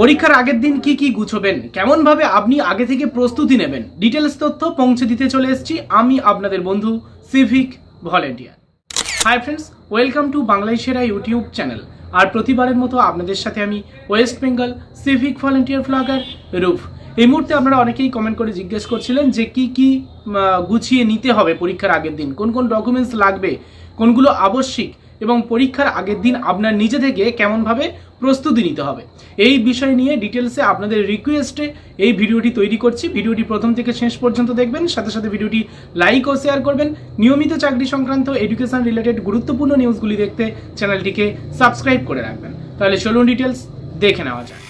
পরীক্ষার আগের দিন কি কি গুছবেন? কেমন ভাবে আপনি আগে থেকে প্রস্তুতি নেবেন? ডিটেলস তথ্য পৌঁছে দিতে চলে এসেছি আমি আপনাদের বন্ধু civic volunteer. Hi friends welcome to বাংলায় সেরা ইউটিউব চ্যানেল। আর প্রতিবারের মতো আপনাদের সাথে আমি ওয়েস্ট বেঙ্গল সিভিক ভলেন্টিয়ার ফ্লগার রুফ। এই মুহূর্তে আপনারা অনেকেই কমেন্ট করে জিজ্ঞেস করছিলেন যে কি কি গুছিয়ে নিতে হবে পরীক্ষার আগের দিন? কোন কোন ডকুমেন্টস লাগবে? কোনগুলো আবশ্যিক? এবং পরীক্ষার আগের দিন আপনার নিজে থেকে কেমনভাবে প্রস্তুতি নিতে হবে। এই বিষয় নিয়ে ডিটেলসে আপনাদের রিকোয়েস্টে এই ভিডিওটি তৈরি করছি। ভিডিওটি প্রথম থেকে শেষ পর্যন্ত দেখবেন। সাথে সাথে ভিডিওটি লাইক ও শেয়ার করবেন। নিয়মিত চাকরি সংক্রান্ত এডুকেশন রিলেটেড গুরুত্বপূর্ণ নিউজগুলি দেখতে চ্যানেলটিকে সাবস্ক্রাইব করে রাখবেন। তাহলে চলুন ডিটেলস দেখে নেওয়া যায়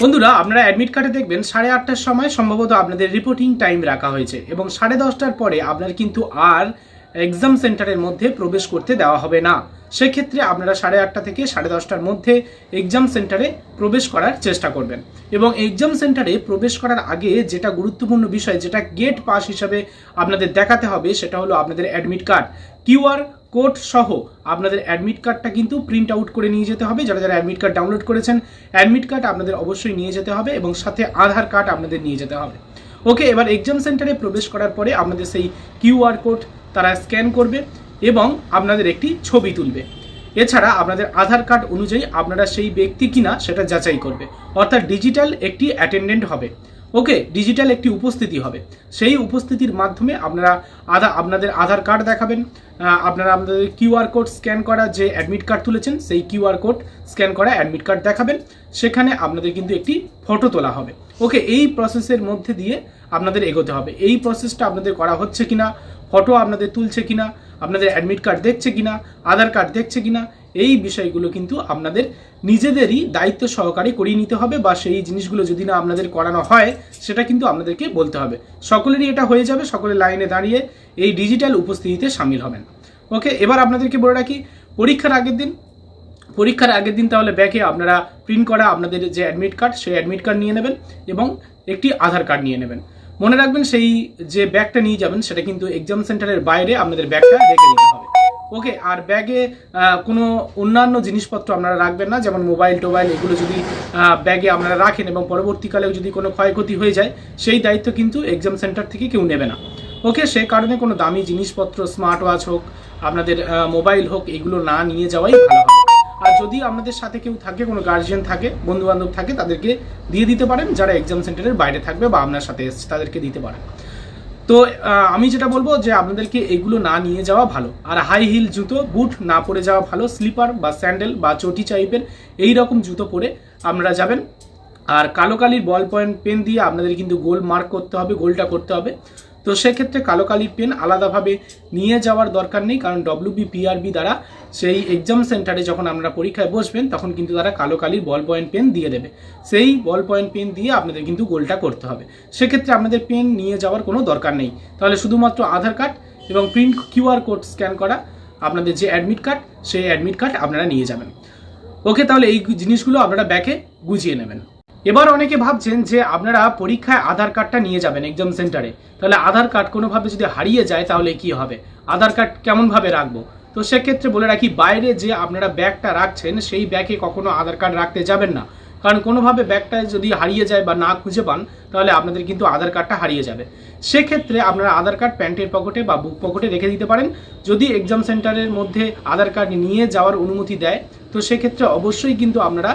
বন্ধুরা, আপনারা অ্যাডমিট কার্ডে দেখবেন, সাড়ে আটটার সময় সম্ভবত আপনাদের রিপোর্টিং টাইম রাখা হয়েছে এবং সাড়ে দশটার পরে আপনার কিন্তু আর এক্সাম সেন্টারের মধ্যে প্রবেশ করতে দেওয়া হবে না। সেক্ষেত্রে আপনারা সাড়ে আটটা থেকে সাড়ে দশটার মধ্যে এক্সাম সেন্টারে প্রবেশ করার চেষ্টা করবেন। এবং এক্সাম সেন্টারে প্রবেশ করার আগে যেটা গুরুত্বপূর্ণ বিষয়, যেটা গেট পাস হিসাবে আপনাদের দেখাতে হবে, সেটা হলো আপনাদের অ্যাডমিট কার্ড কিউআর কোড সহ আপনাদের অ্যাডমিট কার্ডটা কিন্তু প্রিন্ট আউট করে নিয়ে যেতে হবে। যারা যারা অ্যাডমিট কার্ড ডাউনলোড করেছেন অ্যাডমিট কার্ড আপনাদের অবশ্যই নিয়ে যেতে হবে এবং সাথে আধার কার্ড আপনাদের নিয়ে যেতে হবে। ওকে এবার এক্সাম সেন্টারে প্রবেশ করার পরে আপনাদের সেই কিউআর কোড তারা স্ক্যান করবে এবং আপনাদের একটি ছবি তুলবে। এছাড়া আপনাদের আধার কার্ড অনুযায়ী আপনারা সেই ব্যক্তি কিনা সেটা যাচাই করবে। অর্থাৎ ডিজিটাল একটি অ্যাটেন্ডেন্ট হবে। ওকে, ডিজিটাল একটি উপস্থিতি হবে। সেই উপস্থিতির মাধ্যমে আপনারা আধা, আপনাদের আধার কার্ড দেখাবেন। আপনারা আপনাদের কিউআর কোড স্ক্যান করা যে অ্যাডমিট কার্ড তুলেছেন, সেই কিউআর কোড স্ক্যান করা অ্যাডমিট কার্ড দেখাবেন। সেখানে আপনাদের কিন্তু একটি ফটো তোলা হবে। ওকে, এই প্রসেসের মধ্যে দিয়ে আপনাদের এগোতে হবে। এই প্রসেসটা আপনাদের করা হচ্ছে কিনা ফটো আপনাদের তুলছে কিনা, আপনাদের অ্যাডমিট কার্ড দেখছে কিনা আধার কার্ড দেখছে কিনা, এই বিষয়গুলো কিন্তু আপনাদের নিজেদেরই দায়িত্ব সহকারে করিয়ে নিতে হবে বা সেই জিনিসগুলো যদি না আপনাদের করানো হয়, সেটা কিন্তু আপনাদেরকে বলতে হবে। সকলেরই এটা হয়ে যাবে, সকলে লাইনে দাঁড়িয়ে এই ডিজিটাল উপস্থিতিতে সামিল হবেন। ওকে এবার আপনাদেরকে বলে রাখি, পরীক্ষার আগের দিন, পরীক্ষার আগের দিন তাহলে ব্যাগে আপনারা প্রিন্ট করা আপনাদের যে অ্যাডমিট কার্ড সেই অ্যাডমিট কার্ড নিয়ে নেবেন এবং একটি আধার কার্ড নিয়ে নেবেন। মনে রাখবেন সেই যে ব্যাগটা নিয়ে যাবেন, সেটা কিন্তু এক্সাম সেন্টারের বাইরে আপনাদের ব্যাগটা রেখে দিতে হবে। ওকে, আর ব্যাগে কোনো অন্যান্য জিনিসপত্র আপনারা রাখবেন না, যেমন মোবাইল, টোবাইল, এগুলো যদি ব্যাগে আপনারা রাখেন এবং পরবর্তীকালেও যদি কোনো ক্ষয়ক্ষতি হয়ে যায়, সেই দায়িত্ব কিন্তু এক্সাম সেন্টার থেকে কেউ নেবে না। ওকে, সে কারণে কোনো দামি জিনিসপত্র স্মার্ট ওয়াচ হোক, আপনাদের মোবাইল হোক, এগুলো না নিয়ে যাওয়াই ভালো হবে। আর যদি আপনাদের সাথে কেউ থাকে, কোনো গার্জিয়ান থাকে বন্ধু বান্ধব থাকে, তাদেরকে দিয়ে দিতে পারেন। যারা এক্সাম সেন্টারের বাইরে থাকবে বা আপনার সাথে এসছে, তাদেরকে দিতে পারেন। তো আমি যেটা বলব যে আপনাদেরকে এগুলো না নিয়ে যাওয়া ভালো। আর হাই হিল জুতো বুট না পরে যাওয়া ভালো। স্লিপার বা স্যান্ডেল বা চটি টাইপের এই রকম জুতো পরে আপনারা যাবেন। আর কালো কালির বল পয়েন্ট পেন দিয়ে আপনাদের কিন্তু গোল মার্ক করতে হবে গোলটা করতে হবে। তো সেক্ষেত্রে কালো কালির পেন আলাদাভাবে নিয়ে যাওয়ার দরকার নেই, কারণ ডব্লিউবি পিআরবি দ্বারা সেই এক্সাম সেন্টারে যখন আপনারা পরীক্ষায় বসবেন, তখন কিন্তু তারা কালো কালির বল পয়েন্ট পেন দিয়ে দেবে। সেই বল পয়েন্ট পেন দিয়ে আপনাদের কিন্তু গোলটা করতে হবে। সেক্ষেত্রে আপনাদের পেন নিয়ে যাওয়ার কোনো দরকার নেই। তাহলে শুধুমাত্র আধার কার্ড এবং প্রিন্ট কিউআর কোড স্ক্যান করা, আপনাদের যে অ্যাডমিট কার্ড সেই অ্যাডমিট কার্ড আপনারা নিয়ে যাবেন। ওকে, তাহলে এই জিনিসগুলো আপনারা ব্যাকে গুছিয়ে নেবেন। এবার অনেকে ভাবছেন যে আপনারা পরীক্ষায় আধার কার্ডটা নিয়ে যাবেন এক্সাম সেন্টারে তাহলে আধার কার্ড কোনোভাবে যদি হারিয়ে যায় তাহলে কি হবে? আধার কার্ড কেমনভাবে রাখব? তো সেক্ষেত্রে বলে রাখি, বাইরে যে আপনারা ব্যাগটা রাখছেন, সেই ব্যাগে কখনো আধার কার্ড রাখতে যাবেন না। কারণ কোনোভাবে ব্যাগটা যদি হারিয়ে যায় বা না খুঁজে পান, তাহলে আপনাদের কিন্তু আধার কার্ডটা হারিয়ে যাবে। সেক্ষেত্রে আপনারা আধার কার্ড প্যান্টের পকেটে বা বুক পকেটে রেখে দিতে পারেন। যদি এক্সাম সেন্টারের মধ্যে আধার কার্ড নিয়ে যাওয়ার অনুমতি দেয়, তো সেক্ষেত্রে অবশ্যই কিন্তু আপনারা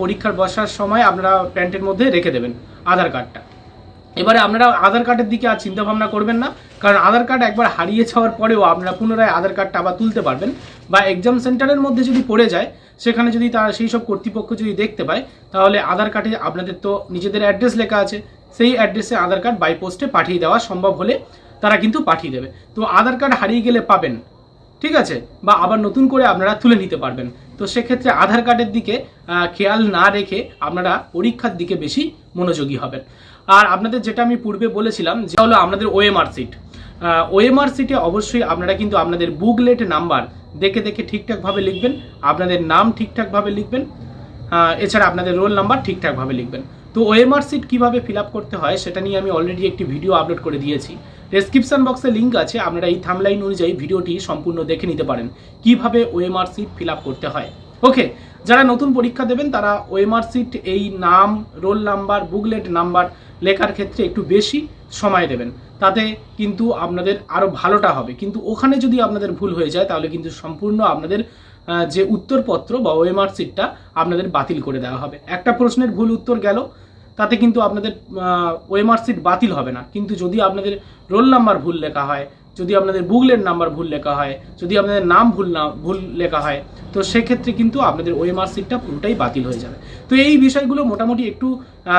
পরীক্ষার বসার সময় আপনারা প্যান্টের মধ্যে রেখে দেবেন আধার কার্ডটা। এবারে আপনারা আধার কার্ডের দিকে আর চিন্তা ভাবনা করবেন না, কারণ আধার কার্ড একবার হারিয়ে যাওয়ার পরেও আপনারা পুনরায় আধার কার্ডটা আবার তুলতে পারবেন বা এক্সাম সেন্টারের মধ্যে যদি পড়ে যায়, সেখানে যদি তারা সেই সব কর্তৃপক্ষ যদি দেখতে পায়, তাহলে আধার কার্ডে আপনাদের তো নিজেদের অ্যাড্রেস লেখা আছে, সেই অ্যাড্রেসে আধার কার্ড বাই পোস্টে পাঠিয়ে দেওয়া সম্ভব হলে তারা কিন্তু পাঠিয়ে দেবে। তো আধার কার্ড হারিয়ে গেলে পাবেন। ঠিক আছে? বা আবার নতুন করে আপনারা তুলে নিতে পারবেন। তো সেক্ষেত্রে আধার কার্ডের দিকে খেয়াল না রেখে আপনারা পরীক্ষার দিকে বেশি মনোযোগী হবেন। আর আপনাদের যেটা আমি পূর্বে বলেছিলাম, যে হলো আপনাদের ওএমআর সিট ওএমআর সিটে অবশ্যই আপনারা কিন্তু আপনাদের বুকলেট নাম্বার দেখে দেখে ঠিকঠাকভাবে লিখবেন, আপনাদের নাম ঠিকঠাকভাবে লিখবেন এছাড়া আপনাদের রোল নাম্বার ঠিকঠাকভাবে লিখবেন। তো ওএমআর সিট কীভাবে ফিল করতে হয়, সেটা নিয়ে আমি অলরেডি একটি ভিডিও আপলোড করে দিয়েছি। ডেসক্রিপশন বক্সে লিঙ্ক আছে, আপনারা এই থামলাইন অনুযায়ী ভিডিওটি সম্পূর্ণ দেখে নিতে পারেন। কীভাবে ওএমআর সিট ফিল করতে হয়? ওকে যারা নতুন পরীক্ষা দেবেন, তারা ওএমআর সিট এই নাম রোল নাম্বার বুকলেট নাম্বার লেখার ক্ষেত্রে একটু বেশি সময় দেবেন। তাতে কিন্তু আপনাদের আরও ভালোটা হবে। কিন্তু ওখানে যদি আপনাদের ভুল হয়ে যায়, তাহলে কিন্তু সম্পূর্ণ আপনাদের যে উত্তরপত্র বা ওএমআর সিটটা আপনাদের বাতিল করে দেওয়া হবে। একটা প্রশ্নের ভুল উত্তর গেল তাতে কিন্তু আপনাদের ওএমআর সিট বাতিল হবে না। কিন্তু যদি আপনাদের রোল নাম্বার ভুল লেখা হয়, যদি আপনাদের বুকলেট নাম্বার ভুল লেখা হয়, যদি আপনাদের নাম ভুল না, ভুল লেখা হয়, তো সেক্ষেত্রে কিন্তু আপনাদের সিটটা পুরোটাই বাতিল হয়ে যাবে। তো এই বিষয়গুলো মোটামুটি একটু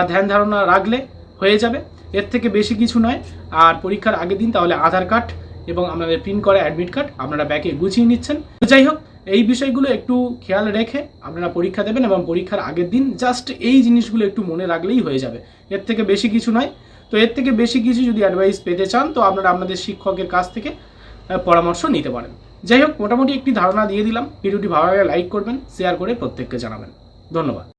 ধ্যান ধারণা রাখলে হয়ে যাবে। এর থেকে বেশি কিছু নয়। আর পরীক্ষার আগের দিন তাহলে আধার কার্ড এবং আপনাদের প্রিন্ট করা অ্যাডমিট কার্ড আপনারা ব্যাগে গুছিয়ে নিচ্ছেন। যাই হোক এই বিষয়গুলো একটু খেয়াল রেখে আপনারা পরীক্ষা দেবেন এবং পরীক্ষার আগের দিন জাস্ট এই জিনিসগুলো একটু মনে রাখলেই হয়ে যাবে। এর থেকে বেশি কিছু নয়। তো এর থেকে বেশি কিছু যদি অ্যাডভাইস পেতে চান, তো আপনারা আপনাদের শিক্ষকের কাছ থেকে পরামর্শ নিতে পারেন। যাই হোক, মোটামুটি একটি ধারণা দিয়ে দিলাম। ভিডিওটি ভালো লাগে লাইক করবেন শেয়ার করে প্রত্যেককে জানাবেন। ধন্যবাদ।